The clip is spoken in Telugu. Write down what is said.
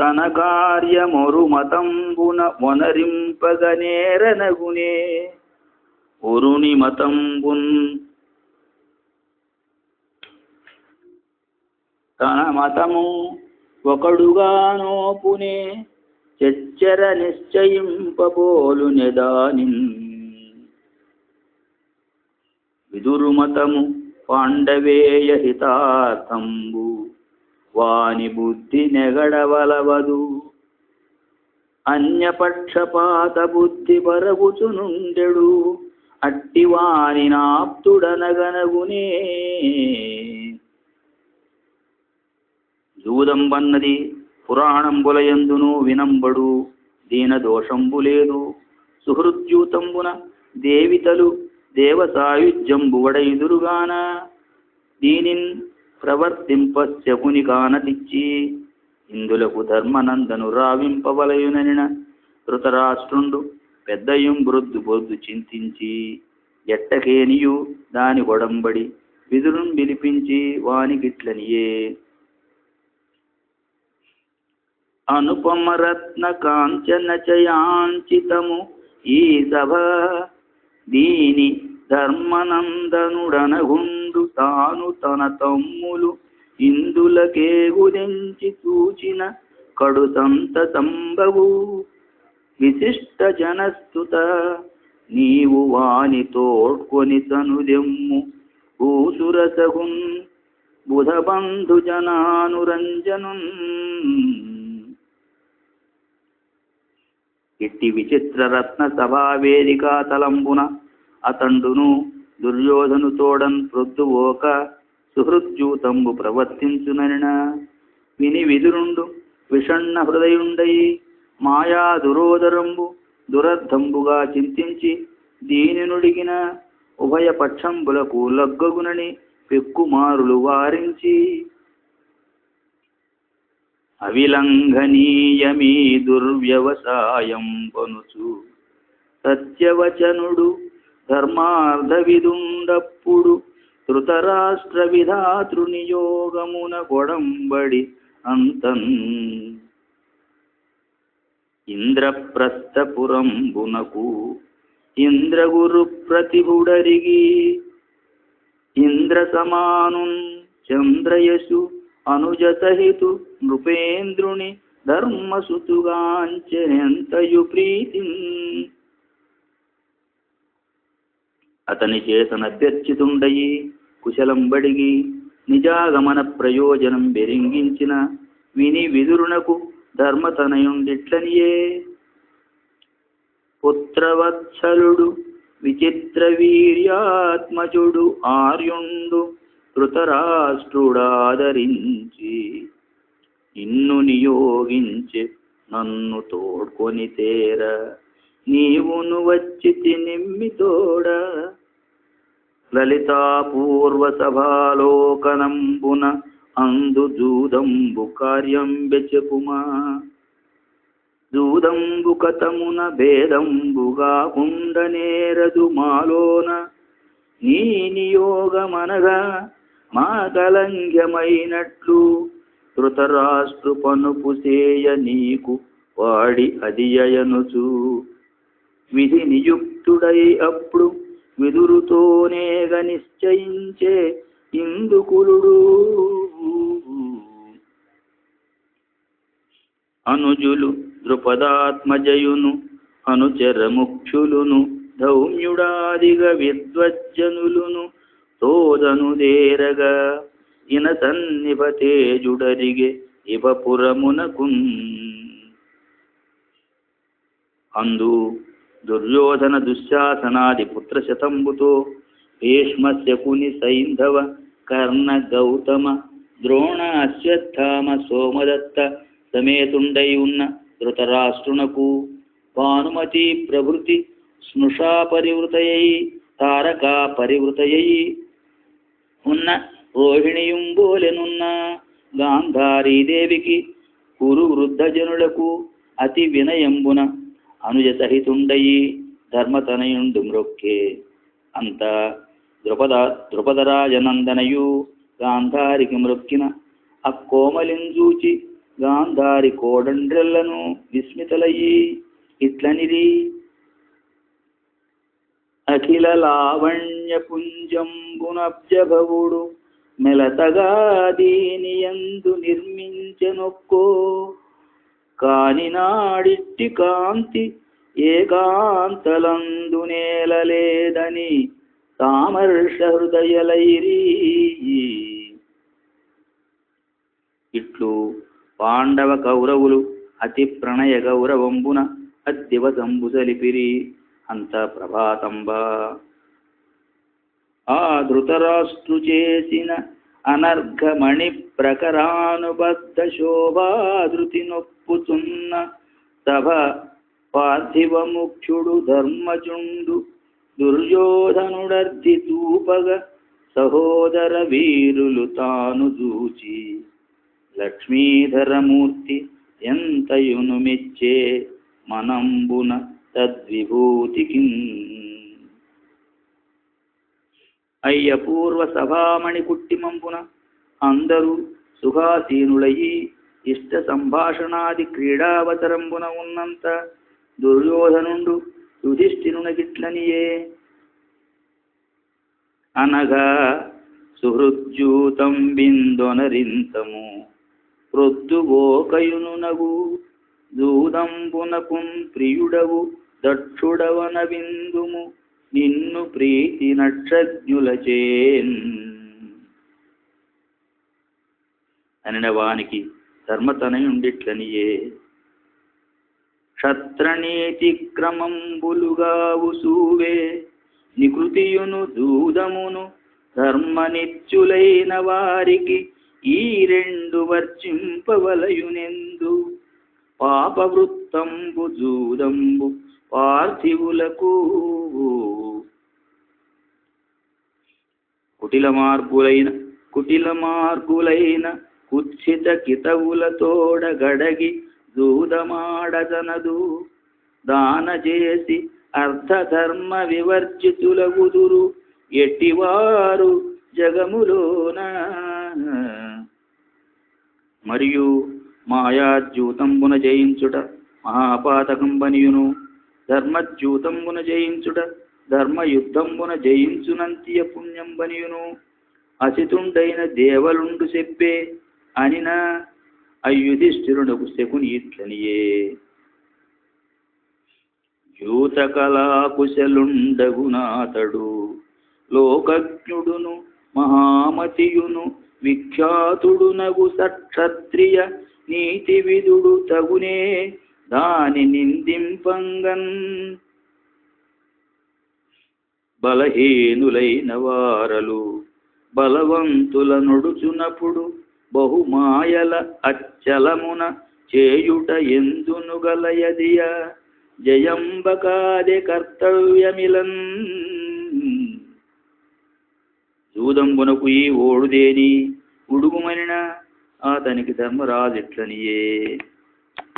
తన కార్యమొరు మతంబున మొనరింపగనేరనగునే ఒరుని మతంబున్ తన మతము ఒకడుగానోపునే. చెచ్చర నిశ్చయింపబోలు నెదానిన్. విదురుమతము పాండవేయ హితార్థంబు. వాని బుద్ధి నెగడవలవదు. అన్యపక్షపాత బుద్ధి పరగుచునుండెడు. అట్టి వాని నాప్తుడనగనగునే. జూదంబన్నది పురాణంబులయందును వినంబడు. దీన దోషంబు లేదు. సుహృద్యూతంబున దేవితలు దేవ ఎదురుగాన దీనిన్ ప్రవర్తింప శకుని కానతిచ్చి ఇందులకు ధర్మనందను రావింపవలయుననిన ధృతరాష్ట్రుండు పెద్దయం బృద్దు బొద్దు చింతించి ఎట్టకేనియు దాని గొడంబడి విదురున్ పిలిపించి వానికిట్లనియే అనుపమరత్న కాంచన చయాంచితము ఈ సభ దీని ధర్మనందనుడనగుండు తాను తన తమ్ములు ఇందులకే గురించి చూచిన కడు సంభవు విశిష్ట జనస్తుత నీవు వాని తోడ్కొని తనుదెమ్ము. భూసురసగున్ బుధబంధు జనానురంజను ఇట్టి విచిత్ర రత్న సభా వేదికా తలంబున అతండును దుర్యోధను తోడన్ ప్రొద్దువోక సుహృద్యూతంబు ప్రవర్తించుననిన. విని విదురుండు విషణ్ణ హృదయుండయి మాయా దురోదరంబు దురద్ధంబుగా చింతించి దీనినుడిగిన ఉభయ పక్షంబులకు లగ్గగునని పెక్కుమారులు వారించి. అవిలంఘనీయమీ దుర్వ్యవసాయం పనుచు సత్యవచనుడు ధర్మార్థ విదుండప్పుడు ధృతరాష్ట్ర విధాతృనియోగమున గొడంబడి అంతన్. ఇంద్రప్రస్థపురంబునకు ఇంద్రగురు ప్రతిభుడరిగి ఇంద్ర సమానున్ చంద్రయసు అనుజతహితు నృపేంద్రుని ధర్మసుతుగాంచెంతయు ప్రీతి అతని చేతనభ్యర్చితుండయి కుశలంబడిగి నిజాగమన ప్రయోజనం బెరింగించిన విని విదురునకు ధర్మతనయుండిట్లనియే. పుత్రవత్సలుడు విచిత్ర వీర్యాత్మజుడు ఆర్యుండు ధృతరాష్ట్రుడాదరించి నిన్ను నియోగించి నన్ను తోడ్కొని తేర. నీవును వచ్చి తినిమ్మి తోడ. లలితాపూర్వసభాలోకనంబున అందుజూదంబు అందు జూదంబు కార్యం బెచెపుమా జూదంబు కథమున భేదంబుగా ఉండనేరదు మాలోన. నీ నియోగమనగా మా కలంగ్యమైనట్లు ధృతరాష్ట్రు పనుపుసేయ నీకు వాడి అదియనుచు విధి నియుక్తుడై అప్పుడు వెదురుతోనేగ నిశ్చయించే ఇందుకులుడు. అనుజులు ద్రుపదాత్మజయును అనుచర ముఖ్యులును ధౌమ్యుడాదిగ విద్వజ్జనులును తోదనుదేరగా ఇన సన్నిపతేజుడరిగే ఇవపురమునకున్ అందు దుర్యోధన దుశ్శాసనాది పుత్ర శతంబుతో భీష్మ శకుని సైంధవ కర్ణ గౌతమ ద్రోణ అశ్వత్థామ సోమదత్త సమేతుండై ఉన్న ధృతరాష్ట్రునకు భానుమతి ప్రభృతి స్నుషా పరివృతయై తారకా పరివృతయై ఉన్న రోహిణియుంబోలెనున్న గాంధారీదేవికి కురు వృద్ధజనులకు అతి వినయంబున అనుజ సహితుండయి ధర్మతనయుండు మ్రొక్కే అంత ద్రుపద ద్రుపదరాజనందనయు గాంధారికి మృక్కిన అక్కోమలింజూచి గాంధారి కోడండ్రెల్లను విస్మితలయ్యి ఇట్లనిది అఖిల లావణ్య పుంజంబునబ్జభవుడు మెలతగా దీనియందు నిర్మించనొక్కో కాని నాడిట్టి కాంతి ఏకాంతలందు నేలలేదని తామర్ష హృదయలైరీ. ఇట్లు పాండవ కౌరవులు అతి ప్రణయ గౌరవంబున అద్దివసంబు సలిపిరి. అంత ప్రభాతంబ. ఆ ధృతరాష్ట్రు చేసిన అనర్ఘమణి ప్రకరానుబద్ధ శోభాధృతి నొప్పుచున్న సభ పార్థివ ముఖ్యుడు దుర్యోధనుడర్ధి తూపగ సహోదర వీరులు తాను చూచి లక్ష్మీధరమూర్తి ఎంతయును మెచ్చే మనంబున తద్విభూతికి. అయ్య పూర్వ సభామణి కుట్టిమంపున అందరూ సుఖాసీనులయ్యి ఇష్ట సంభాషణాది క్రీడావతరంబున ఉన్నంత దుర్యోధనుండు యుధిష్ఠిరునకిట్లనియే. అనగా సుహృద్యూతం బిందొనరింతము ప్రొద్దుగోకయును దూదంబునకుం ప్రియుడవు దక్షుడవన విందుము నిన్ను ప్రీతి నక్షజ్ఞులచేన్. అనిన ధర్మతనై ఉండిట్లనియే క్షత్రనీతి క్రమంబులుగావు సూవే నికృతియును దూదమును ధర్మనిత్యులైన వారికి ఈ రెండు వర్చింపవలయునెందు పాపవృత్తంబు జూదంబు పార్థివులకు. కుటిల మార్పులైన కుటిల మార్గులైన కుత్సిత కితవులతోడ గడగి దూదమాడదనదు. దాన చేసి అర్ధధర్మ వివర్జితులగుదురు ఎట్టివారు జగములోన. మరియు మాయాద్యూతంబున జయించుట మహాపాతకంబనియును ధర్మద్యూతంబున జయించుట ధర్మయుద్ధంబున జయించునంతియ పుణ్యంబనియును. అసితుండైన దేవలుండు చెప్పే అనిన అయ్యుధిష్ఠిరునకు శకుని ఇట్లనియే యూత కళాకుశలుండగునాథడు లోకజ్ఞుడును మహామతియును విఖ్యాతుడునగు సక్షత్రియ నీతి విదుడు తగునే దాని నిందింపంగన్ బలహీనులైన వారలు బలవంతుల నొడుచునప్పుడు బహుమాయల అచ్చలమున చేయుట ఎందును గలయదియ? జయంబకాది కర్తవ్యమిలన్. జూదంబునకు ఈ ఓడుదేని ఉడుగుమనిన? అతనికి ధర్మరాజెట్లనియే.